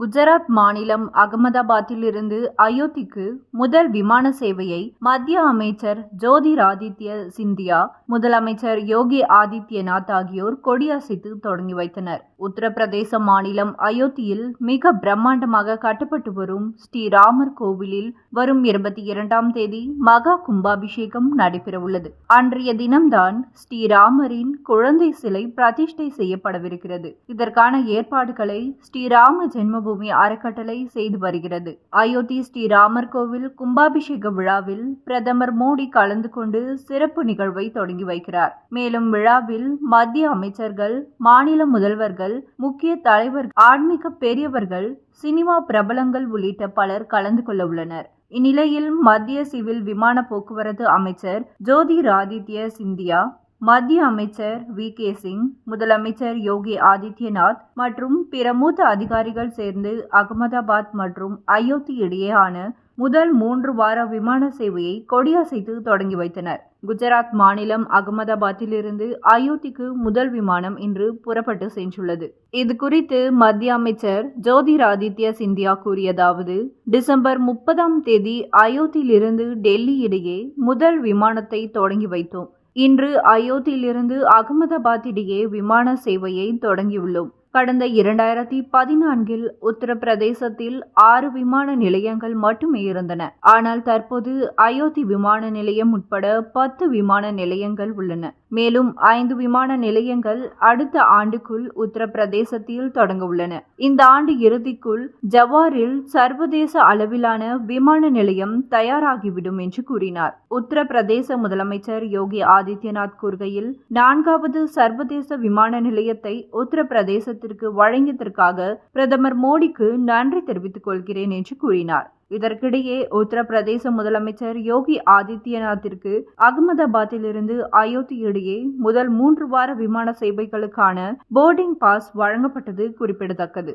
குஜராத் மாநிலம் அகமதாபாத்திலிருந்து அயோத்திக்கு முதல் விமான சேவையை மத்திய அமைச்சர் ஜோதிராதித்ய சிந்தியா முதலமைச்சர் யோகி ஆதித்யநாத் ஆகியோர் கொடியசைத்து தொடங்கி வைத்தனர். உத்தரப்பிரதேச மாநிலம் அயோத்தியில் மிக பிரம்மாண்டமாக கட்டப்பட்டு வரும் ஸ்ரீராமர் கோவிலில் வரும் இருபத்தி இரண்டாம் தேதி மகா கும்பாபிஷேகம் நடைபெறவுள்ளது. அன்றைய தினம்தான் ஸ்ரீராமரின் குழந்தை சிலை பிரதிஷ்டை செய்யப்படவிருக்கிறது. இதற்கான ஏற்பாடுகளை ஸ்ரீராம ஜென்மபூமி அறக்கட்டளை செய்து வருகிறது. அயோத்தி ஸ்ரீராமர் கோவில் கும்பாபிஷேக விழாவில் பிரதமர் மோடி கலந்து கொண்டு சிறப்பு நிகழ்வை தொடங்கி வைக்கிறார். மேலும் விழாவில் மத்திய அமைச்சர்கள் மாநில முதல்வர்கள் முக்கிய தலைவர் ஆன்மீக பெரியவர்கள் சினிமா பிரபலங்கள் உள்ளிட்ட பலர் கலந்து கொள்ள உள்ளனர். இந்நிலையில் மத்திய சிவில் விமான போக்குவரத்து அமைச்சர் ஜோதிராதித்ய சிந்தியா மத்திய அமைச்சர் வி. கே. சிங் முதலமைச்சர் யோகி ஆதித்யநாத் மற்றும் பிற மூத்த அதிகாரிகள் சேர்ந்து அகமதாபாத் மற்றும் அயோத்தி இடையேயான முதல் மூன்று வார விமான சேவையை கொடியசைத்து தொடங்கி வைத்தனர். குஜராத் மாநிலம் அகமதாபாத்திலிருந்து அயோத்திக்கு முதல் விமானம் இன்று புறப்பட்டு சென்றுள்ளது. இது குறித்து மத்திய அமைச்சர் ஜோதிராதித்ய சிந்தியா கூறியதாவது டிசம்பர் முப்பதாம் தேதி அயோத்தியிலிருந்து டெல்லி இடையே முதல் விமானத்தை தொடங்கி வைத்தோம். இன்று அயோத்தியிலிருந்து அகமதாபாத் இடையே விமான சேவையை தொடங்கியுள்ளோம். கடந்த இரண்டாயிரத்தி பதினான்கில் உத்தரப்பிரதேசத்தில் ஆறு விமான நிலையங்கள் மட்டுமே இருந்தன. ஆனால் தற்போது அயோத்தி விமான நிலையம் உட்பட பத்து விமான நிலையங்கள் உள்ளன. மேலும் ஐந்து விமான நிலையங்கள் அடுத்த ஆண்டுக்குள் உத்தரப்பிரதேசத்தில் தொடங்க உள்ளன. இந்த ஆண்டு இறுதிக்குள் ஜவாரில் சர்வதேச அளவிலான விமான நிலையம் தயாராகிவிடும் என்று கூறினார். உத்தரப்பிரதேச முதலமைச்சர் யோகி ஆதித்யநாத் கூறுகையில் நான்காவது சர்வதேச விமான நிலையத்தை உத்தரப்பிரதேசத்தில் உத்தரப்பிரதேசத்திற்கு வழங்கியதற்காக பிரதமர் மோடிக்கு நன்றி தெரிவித்துக் கொள்கிறேன் என்று கூறினார். இதற்கிடையே உத்தரப்பிரதேச முதலமைச்சர் யோகி ஆதித்யநாத்திற்கு அகமதாபாத்திலிருந்து அயோத்தி இடையே முதல் மூன்று வார விமான சேவைகளுக்கான போர்டிங் பாஸ் வழங்கப்பட்டது குறிப்பிடத்தக்கது.